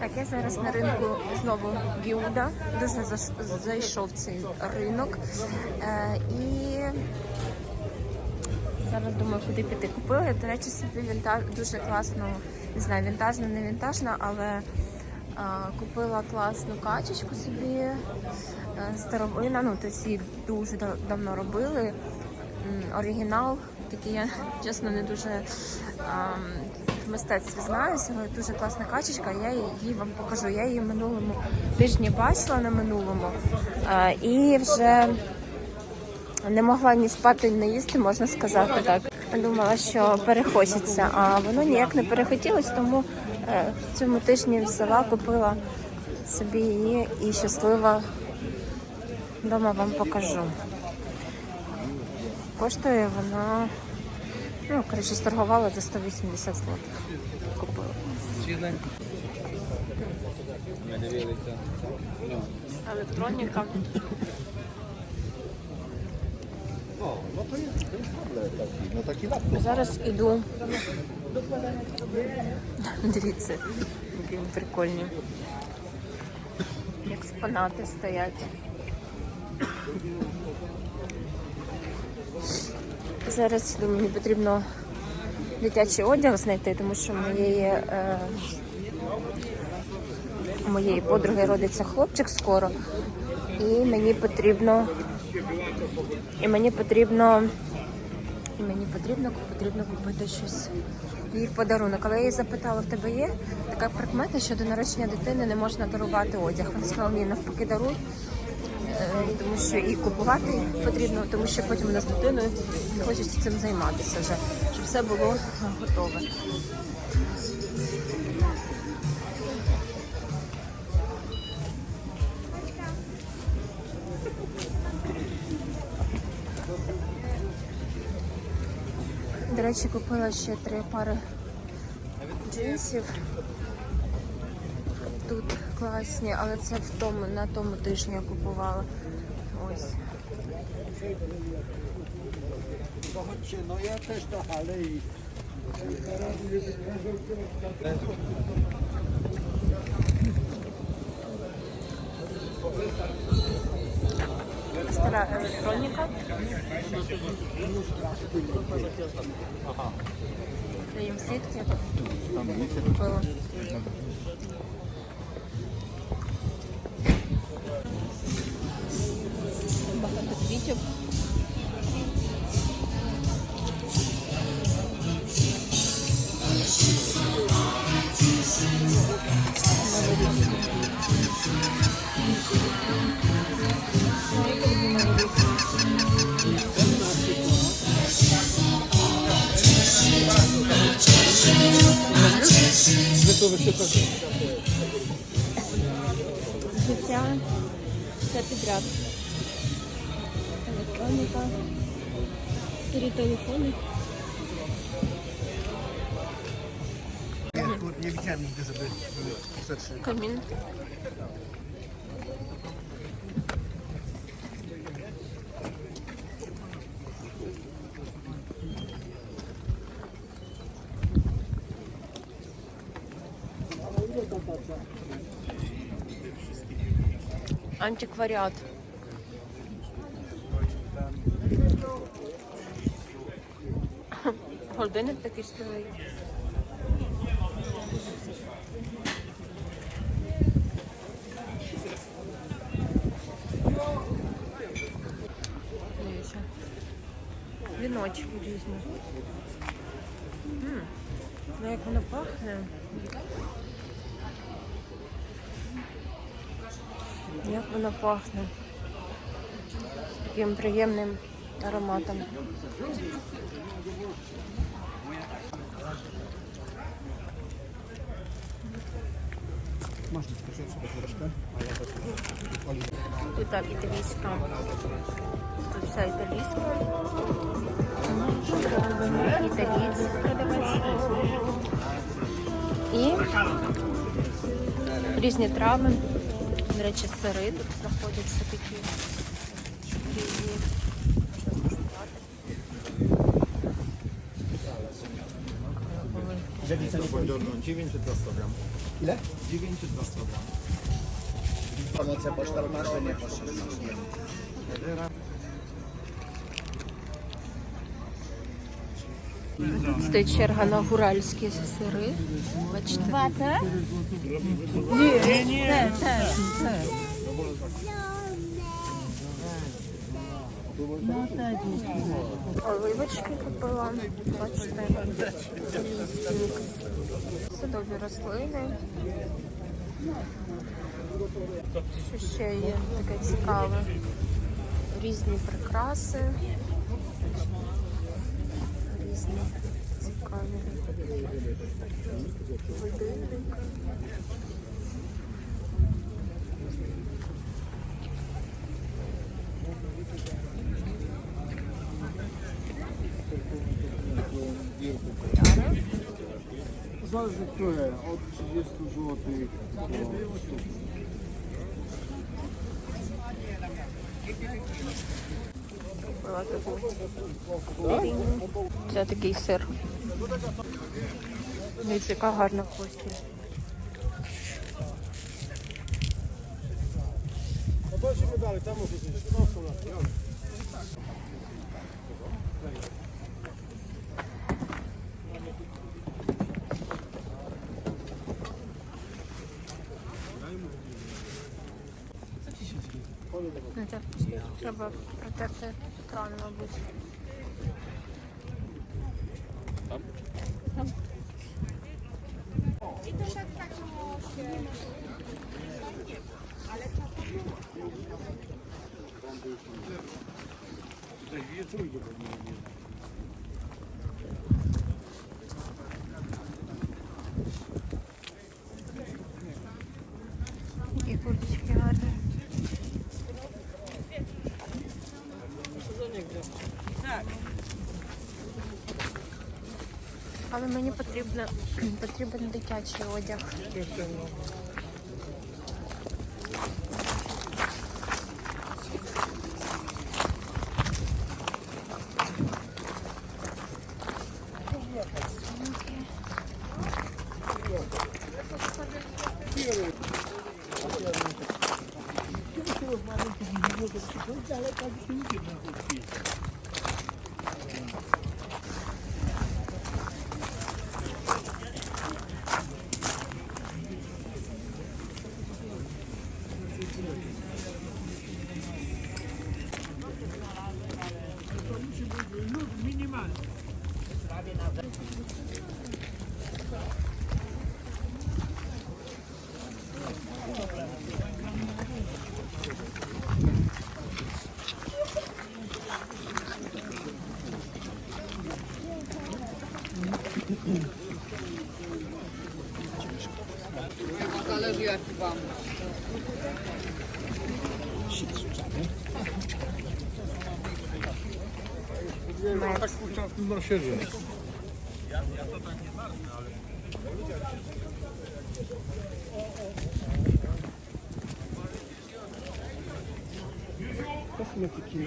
Так, я зараз на ринку знову Гіуда. Дуже зайшов цей ринок. Е, і зараз думаю, куди піти. Купила, до речі, собі вінтаж, дуже класну, не знаю, вінтажна, не вінтажна, але е, купила класну качечку собі. е, Старовина, ну то ці дуже да- давно робили. Оригінал, такий я чесно не дуже в мистецтві знаюся, дуже класна качечка. Я її вам покажу. Я її минулому тижні бачила на минулому е, і вже не могла ні спати, ні їсти, можна сказати так. Думала, що перехочеться, а воно ніяк не перехотілось, тому е, в цьому тижні взяла, купила собі її і щаслива вдома вам покажу. Коштує вона, ну, коротше, сторгувала за 180 злотих. Купила. Електроніка. Зараз іду. Дивіться, які прикольні. Експонати стоять. Зараз мені потрібно дитячий одяг знайти, тому що моєї, е, моєї подруги родиться хлопчик скоро. І мені потрібно. І мені потрібно і мені потрібно, потрібно купити щось їй подарунок. Але я її запитала, в тебе є така прикмета, що до народження дитини не можна дарувати одяг. Вона сказала, ні, навпаки, даруй, тому що і купувати потрібно, тому що потім з дитиною хочеться цим займатися вже, щоб все було е, готове. До речі, купила ще три пари джинсів. Тут класні, але це в тому, на тому тижні я купувала. Ось. Hale i... Стара електроніка. Їм сітки. Квітів. Життя. Все підряд. Електроніка. Старі телефони. Nie widziałem nigdy, żeby były wstecz. Камін. Антикваріат. Годинник такий стоїть. Дивіться. Віночки різні. Ну як воно пахне. Як воно пахне. Таким приємним ароматом. Тут так італійська. Тут вся італійська. Італійці продавець. І різні трави. До речі, сири тут знаходяться такі різні. Buongiorno, 900 gram. Ile? 9,22. Promocja po 14, nie po 16. Стоїть черга на гуральські сири. Бачите? Вата? Оливочки купила. Бачите. Садові рослини. Що ще є таке цікаве? Різні прикраси. Різні цікаві годинники. Zależy które, od 30 zł do 100. Купила таку курінь. Це такий сир. Дивіться, яка гарна постіль. No tak, chyba protezy tron ma być. Tam? Tam. I to tak tak nie ma. Ale to Tutaj dwie Але мені потрібно, потрібен дитячий одяг. metr. Tak kurczę w tym nosierze. Ja, ja to tak nie marnę, ale... Kosmetyki.